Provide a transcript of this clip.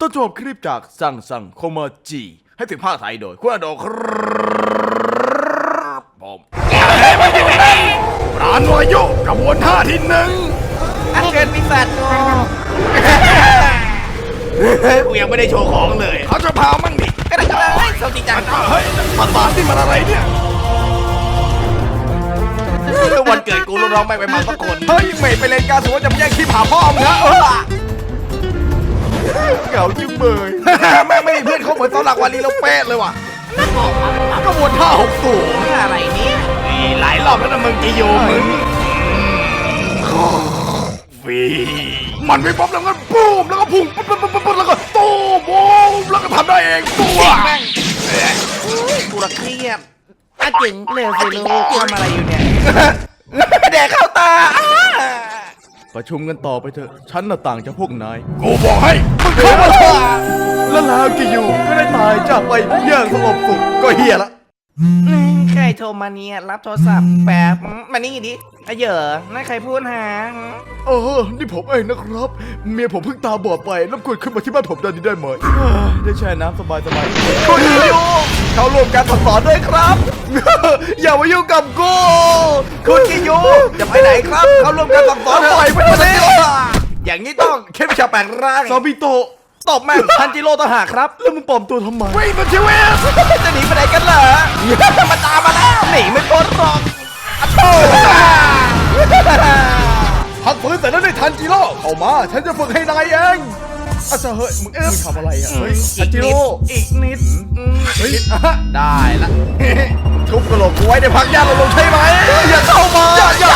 ต้นฉบับคลิปจากสั่งสั่งโคมาจี ให้ถึงภาคไทยโดยคุณอโดครับผมร้านวายุกระบวนท่าที่หนึ่งอันเชิญปีศาจโกูยังไม่ได้โชว์ของเลย เขาจะพามั่งดิก็ได้ก็ได้สวัสดีจังเฮ้ยภาษาที่มันอะไรเนี่ยวันเกิดกูร้องไปไปมาสักคน เฮ้ยไม่ไปเล่นการสมมติจะมาแย่งที่ผาพ่อมึงนะเออ เหงาจึงเบยแม่งไม่มีเพื่อนเขาเหมือนเสาหลักวาลีเราเป๊ะเลยว่ะกระบวนท่าหกสูงอะไรเนี่ยหลายรอบแล้วนะมึงจะอยู่มึงฟีมันไม่ป๊อปแล้วก็ปูมแล้วก็พุ่งปุ๊บปุ๊บปุ๊บปุ๊บแล้วก็ตูมโอ้มแล้วก็ทำได้เองตัวแม่งกูระเครียดอาเจ๋งเร็วสิลูกทำอะไรอยู่เนี่ยแดกเข้าตา ประชุมกันต่อไปเถอะ ฉันน่ะต่างจากพวกนาย กูบอกให้มึงเข้ามาเถอะแล้วลาวกิอยู่ก็ได้ตายจากไปอย่างสงบสุขก็เฮียละใครโทรมาเนี่ยรับโทรศัพท์แป๊บมานี่ดิอะเหยอะนั่นใครพูดหาเออ นี่ผมเองนะครับ เมียผมเพิ่งตาบอดไปรบกวนขึ้นมาที่บ้านผมตอนนี้ได้ไหมเอ้ยได้แช่น้ำสบายสบายๆคุณยูเขารวมการสั่งสอนด้วยครับ อย่ามายุ่งกับกูคุณกิยูจะไปไหนครับ เขาร่วมการสั่งสอนปล่อยไปเลยอย่างนี้ต้องเข้มชาแปลงร่างซอบิโตะตบแม่งทันจิโร่ต่างหากครับ แล้วมึงปลอมตัวทำไมวิ่งมาชีวิตจะหนีไปไหนกันเหรอมาตามมาแล้วหนีไม่พ้นหรอกอะโธ่พักฟื้นเสร็จแล้วได้ทันจิโร่เข้ามา ฉันจะฝึกให้นายเองอาจจะเฮ้ยมึงมึงทำอะไรอะเฮ้ยทันจิโร่อีกนิดอืมเฮ้ยได้ละ ไว้ในพักยาเราลงใช่ไหมอย่าเข้ามาอย่าอย่าอย่าอย่าไอ้ระแกเขาพิการไม่ต่ออย่าอย่าอย่า